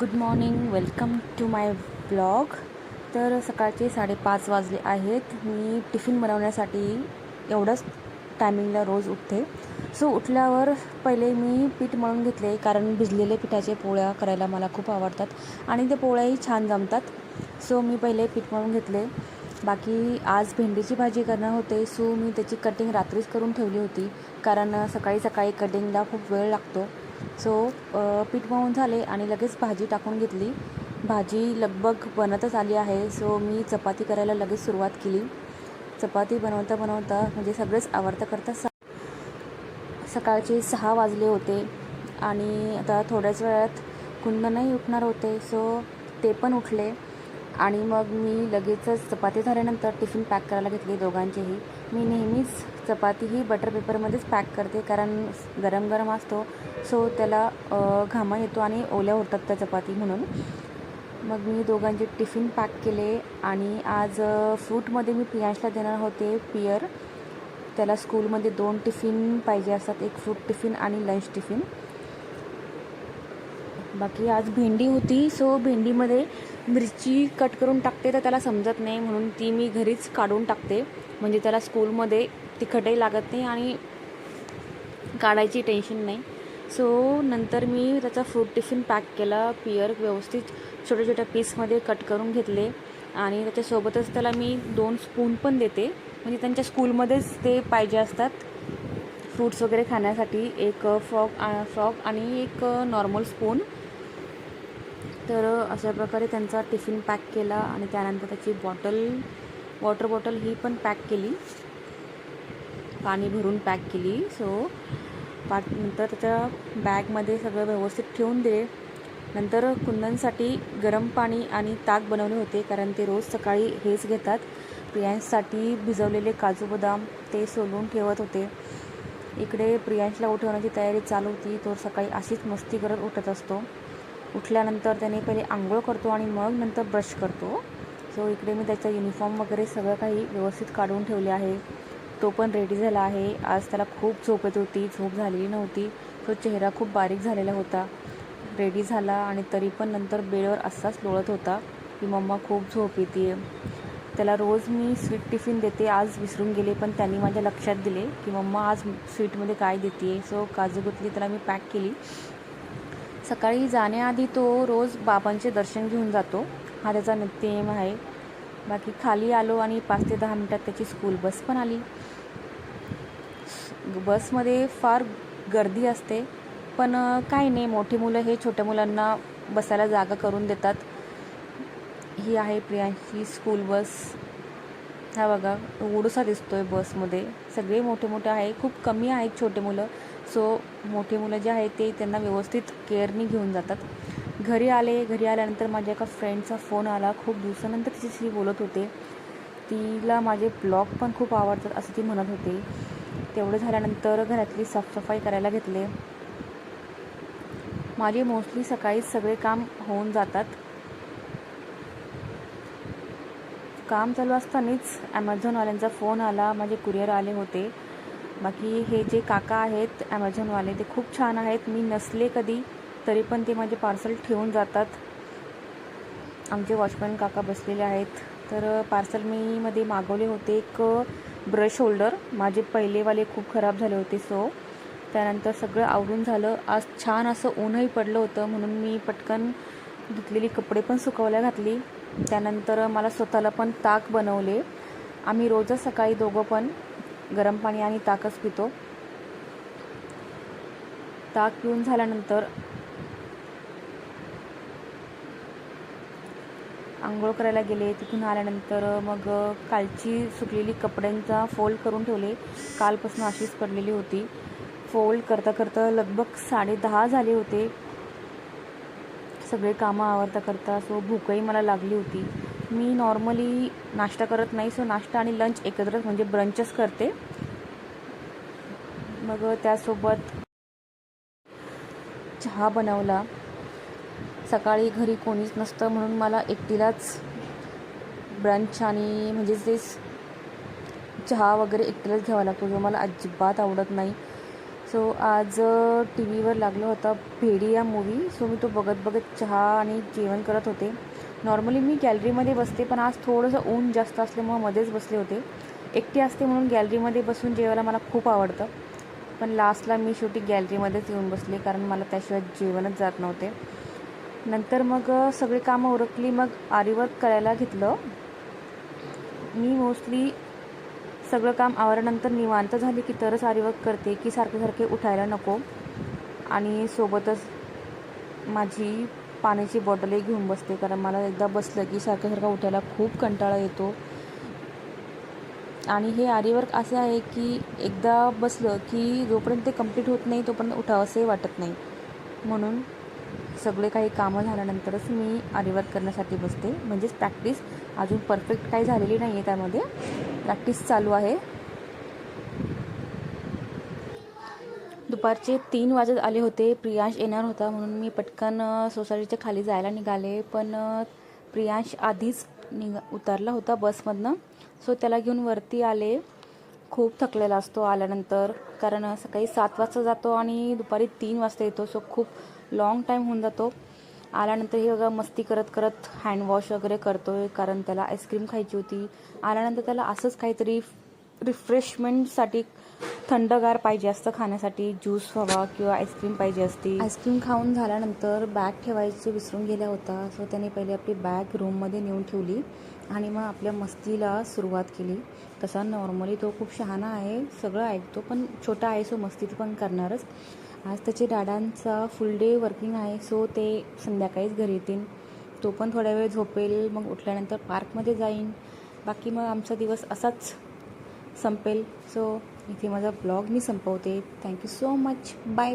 Good morning welcome to my blog तर सकाळचे साडेपाच वाजले आहेत. मी टिफिन बनवण्यासाठी एवढंच टायमिंगला रोज उठते. सो उठल्यावर पहिले मी पीठ मळून घेतले कारण भिजलेले पिठाचे पोळ्या करायला मला खूप आवडतात आणि ते पोळ्याही छान जमतात. सो मी पहिले पीठ मळून घेतले. बाकी आज भेंडीची भाजी करणार होते. सो मी त्याची कटिंग रात्रीच करून ठेवली होती कारण सकाळी सकाळी कटिंगला खूप वेळ लागतो. सो पीठ मळून झाले आणि लगेच भाजी टाकून घेतली. भाजी लगभग बनतच आली आहे सो मी चपाती करायला लगेच सुरुवात केली. चपाती बनवता बनवता म्हणजे सगळेच आवडता करता सा सकाळचे सहा वाजले होते आणि आता थोड्याच वेळात कुंद नाही उठणार होते सो ते पण उठले. आणि मग मी लगेचच चपाती झाल्यानंतर टिफिन पॅक करायला घेतली दोघांचेही. मी नेहमीच चपाती ही बटर पेपरमध्येच पॅक करते कारण गरम गरम असतो सो त्याला घामा येतो आणि ओल्या होतात त्या चपाती म्हणून. मग मी दोघांचे टिफिन पॅक केले आणि आज फ्रूटमध्ये मी पियांशला देणार होते पियर त्याला स्कूलमध्ये दोन टिफिन पाहिजे असतात एक फ्रूट टिफिन आणि लंच टिफिन. बाकी आज भेंडी होती सो भेंडीमध्ये मिरची कट करून टाकते तर त्याला समजत नाही म्हणून ती मी घरीच काढून टाकते. म्हणजे त्याला स्कूलमध्ये तिखटही लागत नाही आणि काढायची टेन्शन नाही. सो नंतर मी त्याचा फ्रूट टिफिन पॅक केला पियर व्यवस्थित छोट्या छोट्या पीसमध्ये कट करून घेतले. आणि त्याच्यासोबतच त्याला मी दोन स्पून पण देते. म्हणजे त्यांच्या स्कूलमध्येच ते पाहिजे असतात. फ्रूट्स वगैरे खाण्यासाठी एक फ्रॉक फ्रॉक आणि एक नॉर्मल स्पून तर अशा प्रकारे त्यांचा टिफिन पॅक केला आणि त्यानंतर त्याची बॉटल वॉटर बॉटल ही पण पॅक केली. पाणी भरून पॅक केली. सो पा नंतर त्याच्या बॅगमध्ये सगळं व्यवस्थित ठेवून दिले. नंतर कुंदनसाठी गरम पाणी आणि ताक बनवले होते कारण ते रोज सकाळी हेच घेतात. प्रियांशसाठी भिजवलेले काजू बदाम ते सोलून ठेवत होते. इकडे प्रियांशला उठवण्याची तयारी चालू होती. तो सकाळी अशीच मस्ती करत उठत असतो. उठल्यानंतर त्याने पहिले आंघोळ करतो आणि मग नंतर ब्रश करतो. सो इकडे मी त्याचा युनिफॉर्म वगैरे सगळं काही व्यवस्थित काढून ठेवले आहे. तो पण रेडी झाला आहे. आज त्याला खूप झोप येत होती झोप झालेली नव्हती. तो चेहरा खूप बारीक झालेला होता. रेडी झाला आणि तरी पण नंतर बेडवर असाच लोळत होता की मम्मा खूप झोप येते त्याला रोज मी स्वीट टिफिन देते आज विसरून गेले पण त्यांनी माझ्या लक्षात दिले की मम्मा आज स्वीटमध्ये काय देते सो काजू गुतली त्याला मी पॅक केली. सकाळी जाण्याआधी तो रोज बाबांचे दर्शन घेऊन जातो. हा त्याचा नित्यम आहे. बाकी खाली आलो आणि पाच ते दहा मिनटात त्याची स्कूल बस पण आली. बसमध्ये फार गर्दी असते. पण काही नाही. मोठी मुलं हे छोट्या मुलांना बसायला जागा करून देतात. ही आहे प्रियांशी स्कूल बस हा बघा उडूसा दिसतो आहे बसमध्ये सगळे मोठे मोठे आहे. खूप कमी आहेत छोटे मुलं. सो मोठी मुलं जे आहेत ते त्यांना व्यवस्थित केअरनी घेऊन जातात. घरी आले घरी आल्यानंतर माझ्या एका फ्रेंडचा फोन आला. खूप दिवसानंतर तिच्याशी बोलत होते. तिला माझे ब्लॉग पण खूप आवडतात असं ती म्हणत होते. तेवढं झाल्यानंतर घरातली साफसफाई करायला घेतले. माझे मोस्टली सकाळीच सगळे काम होऊन जातात. काम चालू असतानाच ॲमेझॉनवाल्यांचा फोन आला. माझे कुरिअर आले होते. बाकी हे जे काका आहेत ॲमेझॉनवाले ते खूप छान आहेत. मी नसले कधी तरी पण ते माझे पार्सल ठेवून जातात. आमचे वॉचमॅन काका बसलेले आहेत. तर पार्सल मी मध्ये मागवले होते एक ब्रश होल्डर माझे पहिलेवाले खूप खराब झाले होते सो त्यानंतर सगळं आवरून झालं. आज छान असं ऊनही पडलं होतं म्हणून मी पटकन धुतलेली कपडे पण सुकवल्या घातली. त्यानंतर मला स्वतःला पण ताक बनवले. आम्ही रोजच सकाळी दोघं पण गरम पाणी आणि ताकच पितो. ताक पिऊन झाल्यानंतर आंघोळ करायला गेले. तिथून आल्यानंतर मग कालची सुकलेली कपड्यांचा फोल्ड करून ठेवले. कालपासून अशीच पडलेली होती. फोल्ड करता करता लगभग साडे दहा झाले होते. सगळे कामं आवरता करता सो भूकही मला लागली होती. मी नॉर्मली नाश्ता करत नाही सो नाश्ता आणि लंच एकत्रच म्हणजे ब्रंचच करते. मग त्यासोबत चहा बनवला. सकाळी घरी कोणीच नसतं म्हणून मला एकटीलाच ब्रंच आणि म्हणजे ते चहा वगैरे एकटीलाच घ्यावा लागतो जो मला अजिबात आवडत नाही. सो आज टी व्हीवर लागलं होतं भेडी या मूवी सो मी तो बघत बघत चहा आणि जेवण करत होते. नॉर्मली मी गॅलरीमध्ये बसते पण आज थोडंसं ऊन जास्त असल्यामुळं मध्येच बसले होते. एकटी असते म्हणून गॅलरीमध्ये बसून जेवायला मला खूप आवडतं. पण लास्टला मी शेवटी गॅलरीमध्येच येऊन बसले कारण मला त्याशिवाय जेवणच जात नव्हते. नंतर मग सगळी कामं उरकली मग आरीवर्क करायला घेतलं. मी मोस्टली सगळं काम आवरल्यानंतर निवांत झाले की तरच आरीवर्क करते की सारखे सारखे उठायला नको. आणि सोबतच माझी पाण्याची बॉटलही घेऊन बसते. कारण मला एकदा बसलं की सारखं सारखं उठायला खूप कंटाळा येतो. आणि हे आरीवर्क असं आहे की एकदा बसलं की जोपर्यंत ते कंप्लीट होत नाही तोपर्यंत उठावंसंही वाटत नाही. म्हणून सगळे काही कामं झाल्यानंतरच मी आरीवर्क करण्यासाठी बसते. म्हणजेच प्रॅक्टिस अजून परफेक्ट काही झालेली नाही आहे त्यामध्ये. प्रॅक्टिस चालू आहे. दुपारचे तीन वाजत आले होते. प्रियांश येणार होता म्हणून मी पटकन सोसायटीच्या खाली जायला निघाले. पण प्रियांश आधीच निघा उतरला होता बसमधनं. सो त्याला घेऊन वरती आले. खूप थकलेला असतो आल्यानंतर. कारण सकाळी सात वाजता जातो आणि दुपारी तीन वाजता येतो. सो खूप लॉंग टाईम होऊन जातो. आल्यानंतर हे बघा मस्ती करत करत हँडवॉश वगैरे करतो आहे कारण त्याला आईस्क्रीम खायची होती. आल्यानंतर त्याला असंच काहीतरी रिफ्रेशमेंटसाठी थंडगार पाहिजे असतं खाण्यासाठी. ज्यूस हवा किंवा आईस्क्रीम पाहिजे असती आईस्क्रीम खाऊन झाल्यानंतर बॅग ठेवायची विसरून गेला होता. सो त्याने पहिले आपली बॅग रूममध्ये नेऊन ठेवली आणि मग आपल्या मस्तीला सुरुवात केली. तसा नॉर्मली तो खूप शहाणा आहे सगळं ऐकतो पण छोटा आहे सो मस्ती पण करणारच. आज त्याचे डाडांचा फुल डे वर्किंग आहे सो ते संध्याकाळीच घरी येतील. तो पण थोड्या वेळ झोपेल मग उठल्यानंतर पार्कमध्ये जाईन. बाकी मग आमचा दिवस असाच संपेल. सो इथे माझा ब्लॉग मी संपवते. Thank you so much bye